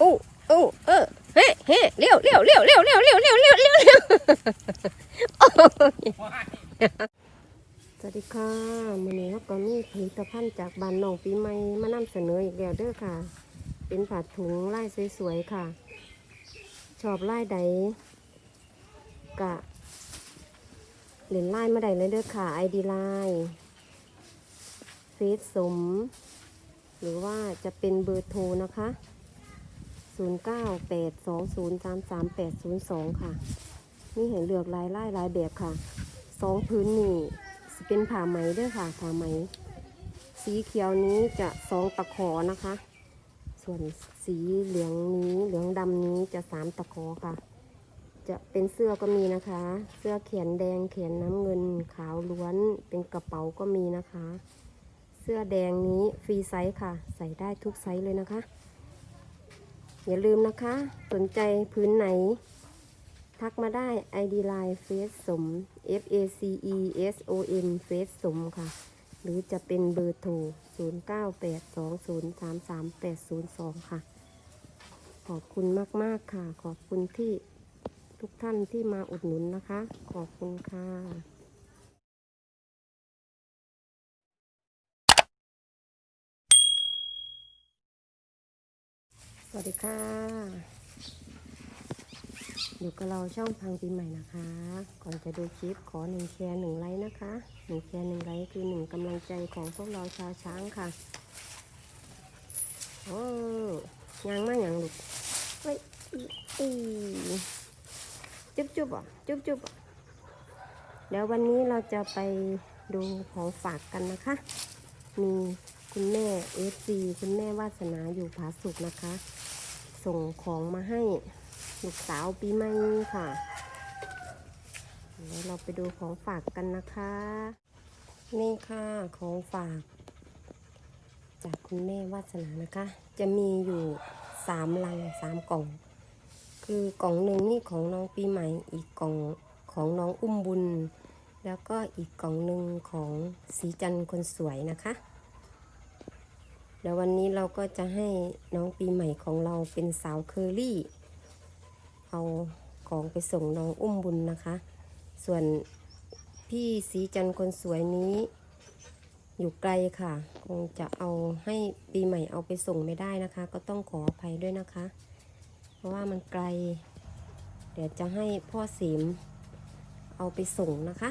อู้อู้เออเฮ้เฮ้เร็วเร็วเร็วเร็วเร็วเร็วเร็วเร็วเร็วเร็วโอ้ยวสวัสดีค่ะวันนี้เราก็มีผลิตภัณฑ์จากบ้านหนองปีใหม่มานำเสนออีกแล้วเด้อค่ะ เป็นผ้าถุงลายสวยๆค่ะ ชอบลายใดกะเหรียญลายมาได้เลยเด้อค่ะไอดีไลน์เฟซสม หรือว่าจะเป็นเบอร์โทรนะคะ 0982033802 ค่ะนี่เห็นเลือกลายไลายลายแบบค่ะ สองพื้นนี่เป็นผ้าไหมด้วยค่ะผ้าไหม สีเขียวนี้จะสองตะขอนะคะ ส่วนสีเหลืองนี้เหลืองดำนี้จะสามตะขอค่ะ จะเป็นเสื้อก็มีนะคะ เสื้อเขียนแดงเขียนน้ำเงินขาวล้วนเป็นกระเป๋าก็มีนะคะ เสื้อแดงนี้ฟรีไซส์ค่ะ ใส่ได้ทุกไซส์เลยนะคะ อย่าลืมนะคะ สนใจพื้นไหน ทักมาได้ ID Line เฟซสม F A C E S O M เฟซสมค่ะ หรือจะเป็นเบอร์โทร 0982033802 ค่ะ ขอบคุณมาก ๆ ค่ะ ขอบคุณที่ทุกท่านที่มาอุดหนุนนะคะ ขอบคุณค่ะ สวัสดีค่ะ อยู่กับเราช่องพังปีใหม่นะคะ ก่อนจะดูคลิปขอหนึ่งแชร์หนึ่งไลค์นะคะหนึ่งแชร์หนึ่งไลค์คือหนึ่งกำลังใจของพวกเราชาวช้างค่ะ โอ้ยังมาอย่างลูกเฮ้ยอีอีจุ๊บจุ๊บอะจุ๊บจุ๊บอะเดี๋ยววันนี้เราจะไปดูของฝากกันนะคะ มีคุณแม่เอฟซีคุณแม่วาสนาอยู่ผาสุกนะคะ ส่งของมาให้ลูกสาวปีใหม่ค่ะเดี๋ยวเราไปดูของฝากกันนะคะ นี่ค่ะของฝาก จากคุณแม่วาสนานะคะ จะมีอยู่สามลังสามกล่อง คือกล่องหนึ่งนี่ของน้องปีใหม่ อีกกล่องของน้องอุ้มบุญ แล้วก็อีกกล่องหนึ่งของสีจันทร์คนสวยนะคะ เดี๋ยววันนี้เราก็จะให้น้องปีใหม่ของเราเป็นสาวเคอรี่ เอาของไปส่งน้องอุ้มบุญนะคะ ส่วนพี่สีจันคนสวยนี้ อยู่ไกลค่ะ คงจะเอาให้ปีใหม่เอาไปส่งไม่ได้นะคะ ก็ต้องขออภัยด้วยนะคะ เพราะว่ามันไกล เดี๋ยวจะให้พ่อสีมเอาไปส่งนะคะ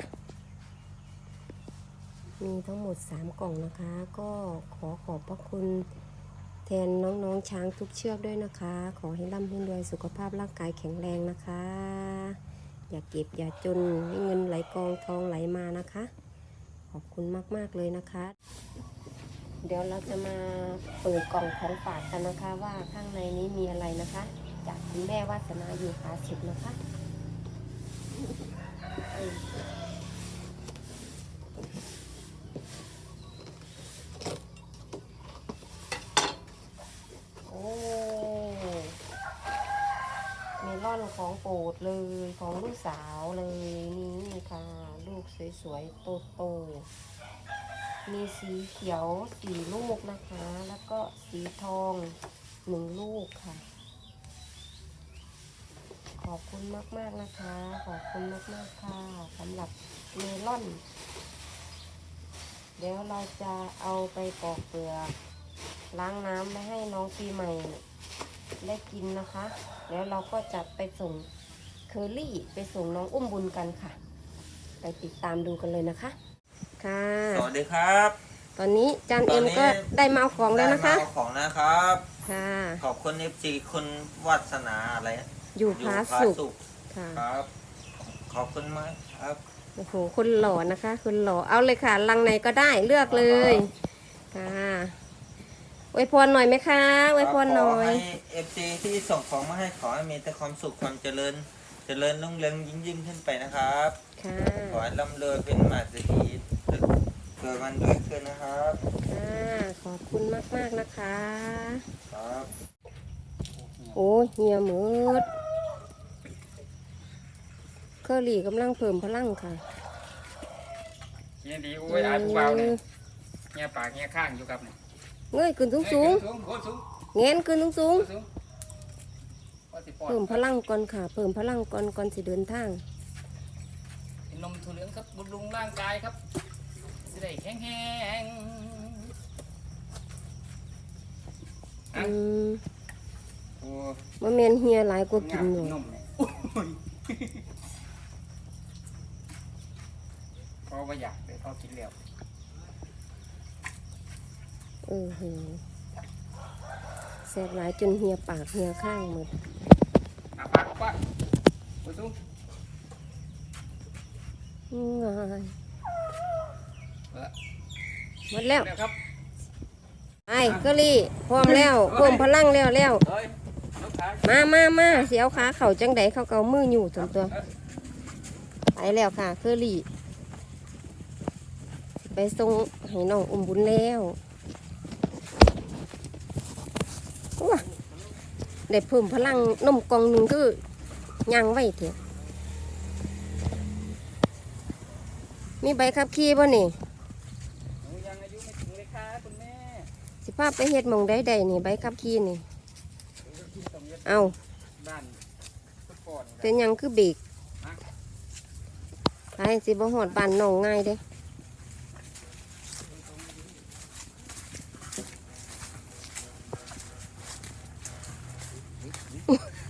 มีทั้งหมด 3 กล่องนะคะ ก็ขอขอบพระคุณแทนน้องๆช้างทุกเชือกด้วยนะคะ ขอให้ร่ำให้รวยสุขภาพร่างกายแข็งแรงนะคะ อย่าเก็บอย่าจนให้เงินไหลกองทองไหลมานะคะ ขอบคุณมากๆเลยนะคะ เดี๋ยวเราจะมาเปิดกล่องของฝากกันนะคะ ว่าข้างในนี้มีอะไรนะคะ จากคุณแม่วาสนาอยู่ผาสุกนะคะ โอ้เมลอน ของโปรดเลยของลูกสาวเลยนี่ค่ะ ลูกสวยๆโตๆมีสีเขียวสี่ลูกนะคะ แล้วก็สีทองหนึ่งลูกค่ะ ขอบคุณมากๆนะคะ ขอบคุณมากๆค่ะสำหรับเมลอน เดี๋ยวเราจะเอาไปปอกเปลือกล้างน้ำไว้ให้น้องปีใหม่ ได้กินนะคะ แล้วเราก็จะไปส่งเคอรี่ไปส่งน้องอุ้มบุญกันค่ะ ไปติดตามดูกันเลยนะคะ ค่ะ สวัสดีครับตอนนี้จานตเอ็อนมนี้ก็ได้มาเอาของแล้วนะคะ ได้มาเอาของนะครับ ค่ะ ขอบคุณเอฟซีคุณวัฒนาอะไรอยู่พาสุกสุขค่ะ ครับ ขอบคุณมากครับ โอ้โหคนหล่อนะคะคนหล่อ เอาเลยค่ะ ลังไหนก็ได้เลือกเลย ค่ะ อวยพรหน่อยไหมคะอวยพรหน่อยขอให้เอฟซีที่ส่งของมาให้ขอให้มีแต่ความสุขความเจริญ เจริญรุ่งเรืองยิ่งยิ่งขึ้นไปนะครับค่ะขอให้ร่ำรวยเป็นมหาเศรษฐีเกิดวันด้วยขึ้นนะครับค่ะขอบคุณมากๆนะคะ ครับ โอ้ยเหียหมืดเคอรี่กำลังเพิ่มพลังค่ะเงี้ยดีโอ้ยอายผู้เบาเนี่ยเงี้ยปากเงี้ยข้างอยู่ครับเนี่ย เงยขึ้นสูงสูงสูงโคนสูงๆแงนขึ้นสูงสูงสูงว่าสิปอๆดเพิ่มพลังก่อนค่ะ เพิ่มพลังก่อนก่อนสิเดินทางกินนมถั่วเหลืองครับบำรุงร่างกายครับสิได้แข็งแรงอืมโอ้บ่แม่นเฮียหลายกว่ากินอยู่นมเนี่ยโอ้ยพอว่าอยากเลยพอกินแล้ว เออเฮแซ่บหลายจนเฮียปากเฮียข้างหมดอาปากปากโคนสูงง่ายเออหมดแล้วแล้วครับไอ้เกอรี่พร้อมแล้วเพิ่มพลังแล้วแล้วเฮ้ยนกขามามามาเสียวขาเข่าจังไดเขาเกามืออยู่ตัวตัว ไปแล้วค่ะเคอรี่ ไปส่งให้น้องอมบุญแล้วว้า ได้เพิ่มพลังนมกองหนึ่งก็ยังไว้เถอะมีใบขับขี่ป่ะนี่หนูยังอายุไม่ถึงเลยค่ะคุณแม่สิพาพไปเฮ็ดหมองได้ใดนี่ใบขับขี่นี่ต้องยึดเอาบ้านฟุตบอลเป็นหยังคือเบรกไปสิบ่หอดบ้านน้องง่ายเด้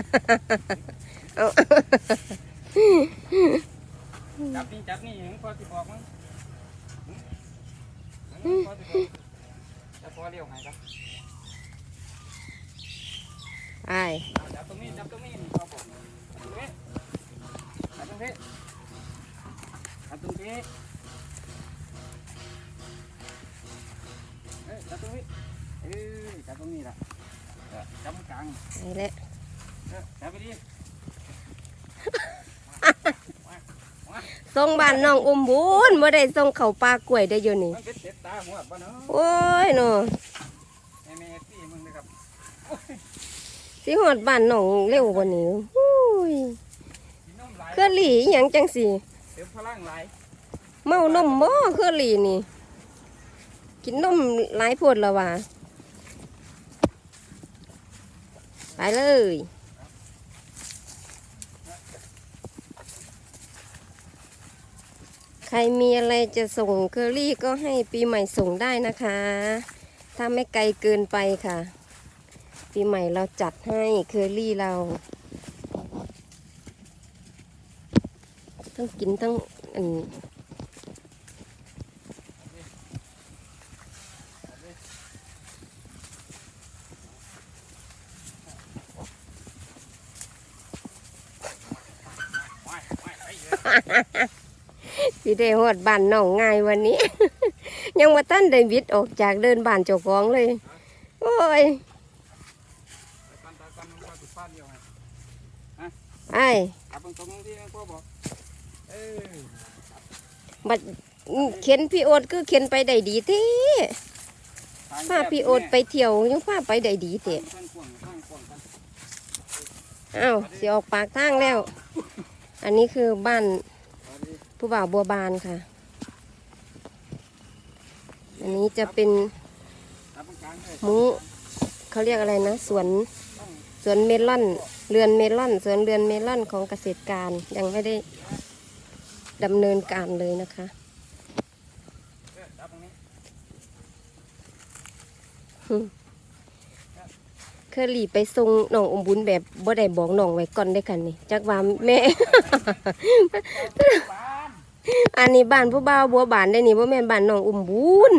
เอา จับนี่จับนี่ยังพอสิบอกมั้งหืมพอสิบอกจะพอเลี้ยวไงครับไอาจับตรงนี้จับตรงนี้นี่พอบอกตรงนี้จับตรงนี้จับตรงนี้เอ้ยจับตรงนี้เอ้ยจับตรงนี้ละจับกลางไปแหล้วเอ อจับไปดิส่งบ้านน้องอมบุญบ่ได้ส่งเข้าป่ากล้วยได้อยู่นี่มันเป็นเจ็บตาหัวบ้านเนาะโอ้ยเนาะแม่แม่พี่มึงนะครับสิหอดบ้านน้องเร็วกว่านี้โอ้ยกินนมหลายเครือหลีอหยังจังสิเติมพลังหลายเมานมบ่เครือหลีนี่ กินนมหลายพวดแล้วว่ะไปเลย ใครมีอะไรจะส่งเคอรี่ก็ให้ปีใหม่ส่งได้นะคะ ถ้าไม่ไกลเกินไปค่ะ ปีใหม่เราจัดให้เคอรี่เรา ทั้งกินทั้งอัน ว้ายว้ายไปเลย สิได้หอดบ้านน้องง่ายวันนี้ ยังมาตั้นได้วิดออกจากเดินบ้านเจ้าของเลย โอ้ยไปปันตากันมันพอสิป้านเดียวไงไอ้จับตรงตรงที่พ่อบอกเออบัดเข็นพี่โอดคือเข็นไปได้ดีเท่พาพี่โอดไปเที่ยวยังพาไปได้ดีเท่ข้าว้างข้างกว้างกันอ้าวสิออกปากทางแล้ว อันนี้คือบ้าน ผู้บ่าวบัวบานค่ะ อันนี้จะเป็นจับตรงเขาเรียกอะไรนะสวนสวนเมลอนเรือนเมลอนสวนเรือนเมลอนของเกษตรการยังไม่ได้ดำเนินการเลยนะคะเออจับตรงนี้เคอรี่ไปส่งน้องอมบุญแบบบ่ได้บอกน้องไว้ก่อนได้กันนี่จักว่าแม่ อันนี้บ้านผู้บ่าวบัวบานได้นี่บ่แม่นบ้านน้องอมบุญ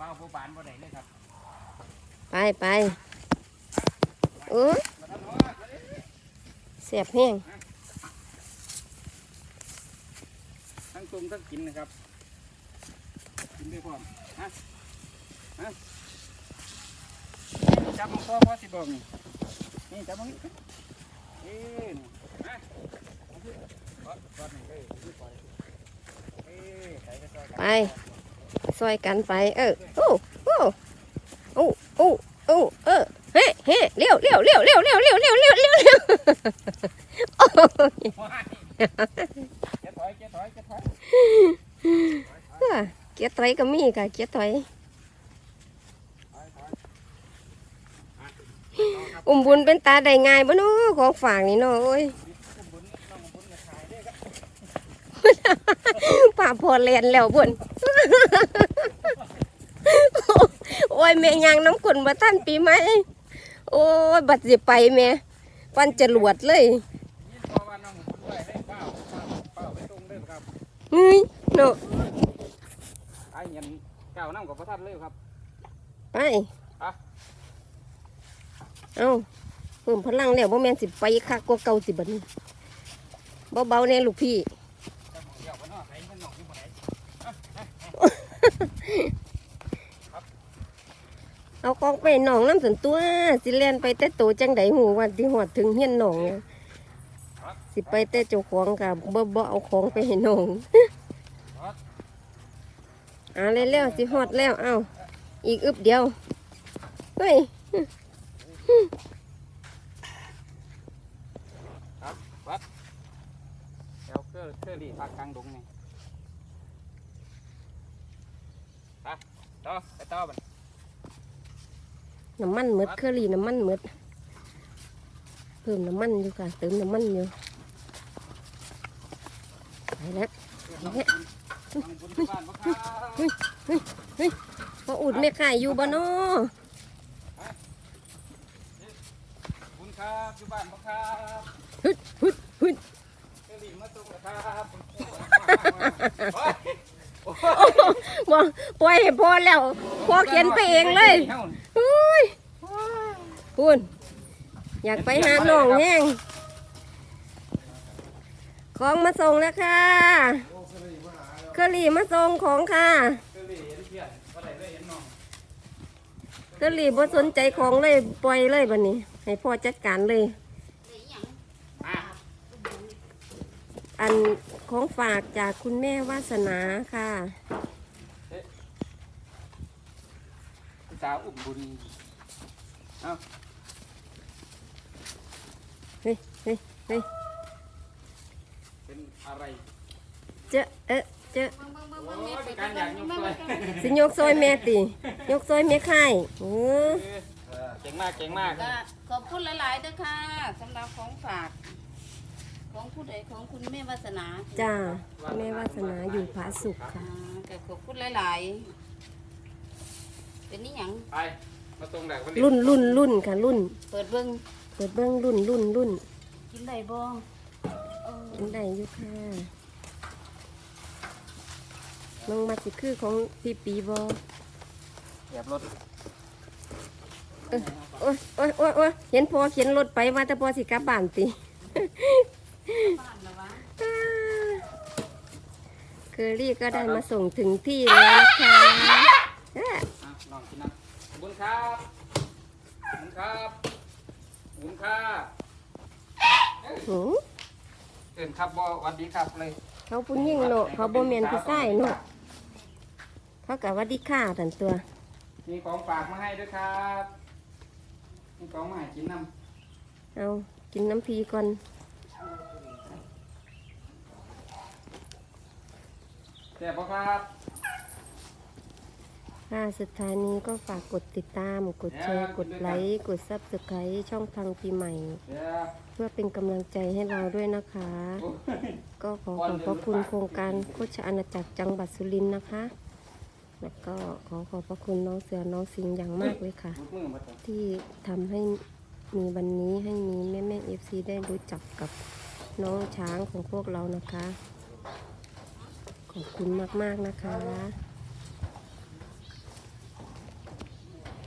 บ้าผู้บ้านบ่ได้เลยครับไปไปเออมาทำหัวมาดิเสียบแห้งทั้งตุ่มทั้งกินนะครับกินด้วยพร้อมฮะฮะนี่จับมันพ่อพ่อสิบอกนี่นี่จับมันนี่เอ้ยนี่ฮะเอาสิกอดกอดนี่เอ้ยนี่ปล่อยเอ้ยใส่ไป ซอยกันไปซอยกันไป เออโอ้โอ้โอ้โอ้โอ้เออเฮ้เฮ้เลี้ยวเลี้ยวเลี้ยวเลี้ยวเลี้ยวเลี้ยวเลี้ยวเลี้ยวเลี้ยวเลี้ยวโอ้ยว้ายเจ๊ถอยเจ๊ถอยเจ๊ถอยเกียร์ถอยก็มีค่ะเกียร์ถอยถอยถอยอุ้มบุญเป็นตาได้ง่ายบ่เนาะของฝากนี่เนาะโอ้ย บุญน้องบุญจะขายได้ก็ ป่าพอแลนแล้วบ่นโอ้ยแม่ยางน้ำกลนบ่ทันปีใหม่โอ้ยบัดสิไปแม่ปันจรวดเลยนี่พอว่าน้องบุญด้วยได้เป้าเป้าไปตรงเด้อครับเฮ้ยเนาะไอ้เงินเก้าน้ำกับพระท่านเลยครับ ไปอะเอาเพิ่มพลังแล้วบ่แม่นสิไปคักกว่าเก่าสิบัดนี้เบาๆแน่ลูกพี่ จะมองเดียวกันเนาะไอ้เงินน้องอยู่บ่ไหน เอกองไปหนองน้ำสนตัวสิเลียนไปแต่โตจังไดหูว่าสิหอดถึงเฮียนหนองสิไปแต่เจ้าของกับบ่บ่เอาของไปให้หนองเอาเร็วสิหอดแล้วเอาอีกอึบเดียวเฮ้ยเดี๋ยวเครื่องเครื่องรีพักกลางดงนี่ไปต่อไปต่อบัน น้ำมันหมดเคอรี่น้ำมันหมดเพิ่มน้ำมันอยู่ค่ะเติมน้ำมันอยู่ไปแล้วน้องบุญน้องบุญที่บ้านบ่ครับพออุดไม่ขายอยู่บ่เนาะบุญครับอยู่บ้านบ่ครับฮึดฮึดฮึดเครื่องรีมาส่งแล้วครับ โอ้ยบ่ปล่อยให้พอแล้วพอเขียนไปเองเลยอุ้ยพูนอยากไปหาหนองแห้งของมาส่งแล้วค่ะเครี่มาส่งของค่ะเครื่องรีเห็นเพี้ยนบ่ได้เลยเห็นน้องเคอรี่บ่สนใจของเลยปล่อยเลยบัดนี้ ให้พ่อจัดการเลย อัน ของฝากจากคุณแม่วาสนาค่ะสาวอุ้มบุญเอาเฮ้ยเฮ้ยเฮ้ยเป็นอะไร เจ๊ะเอ๊ะเจ๊ะโอ้ยเป็นการอยากยกเลยสิยกซอยแม่ติ ยกซอยแม่ไข่เออเก่งมากเก่งมาก ก็ขอบคุณหลายๆด้วยค่ะสำหรับของฝาก ของผู้ใดของคุณแม่วาสนาจ้าแม่วาสนาอยู่ผาสุกอ่าค่ะก็ขอบคุณหลายๆเป็นนี่หยังไปมาตรงไหนวันนี้รุ่นรุ่นรุ่นค่ะรุ่น เปิดเบิ้งเปิดเบื้องรุ่นรุ่นรุ่นกินได้บ่เอออันใดอยู่ค่ะลงมาสิคือของพี่ปีบอเหยียบรถโอ้ยโอ้ยโอ้ยโอ้ยเห็นพอเขียนรถไปว่าแต่พอสิกลับบ้านติบ้านละวะ เคอรี่ก็ได้มาส่งถึงที่แล้วนะคะเอ้ออะลองกินนะบุญครับบุญครับบุญครับหือเอินครับบ่หวัดดีครับเลยเขาพุ่นยิ่งเนาะเขาบ่แมนผู้ชายเนาะเขากะว่าดีค่าทันตัว มีของฝากมาให้ด้วยครับ มีของมาให้กินน้เอากินน้ำพีก่อน แซ่บบ่ครับค่ะสุดท้ายนี้ก็ฝากกดติดตาม กดแชร์ กดไลค์ กดซับสไครต์ช่องพังปีใหม่เดี๋ยวเพื่อเป็นกำลังใจให้เราด้วยนะคะ โอ้ย ก็ขอขอบพระคุณโครงการโคชอาณาจักรจังหวัดสุรินทร์นะคะ แล้วก็ขอขอบพระคุณน้องเสือน้องสิงห์อย่างมากเลยค่ะลุกมือมาเถอะที่ทำให้มีวันนี้ให้มีแม่แม่เอฟซีได้รู้จักกับน้องช้างของพวกเรานะคะข อบคุณมาก ๆ นะคะ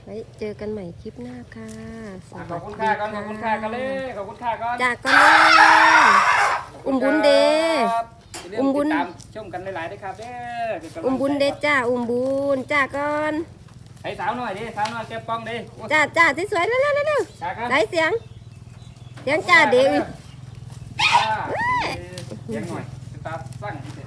ไว้เจอกันใหม่คลิปหน้าค่ะสอะขวัอสบคุณดีค่าก่อนขอบค่ะคุณค่ากันเลยขอบคุณค่าก่อนจากกันเลย อุ้มบุญเดครับอย่าลือุ้มบุญ ติดตามชมกันหลายๆด้วยครับเด้อเป็นกำลังใจอุ้มบุญเดจ้าอุ้มบุญจ้าก่อนให้สาวหน่อยดิสาวหน่อยแกป้องดิโอ้ยจ้าจ้าที่สวยๆเร็วๆเร็วจ้าครับๆได้เสียง เสียงจ้าเด็ก จ้าเอ้ยเสียงหน่อยสตาร์ทสั่งเฉ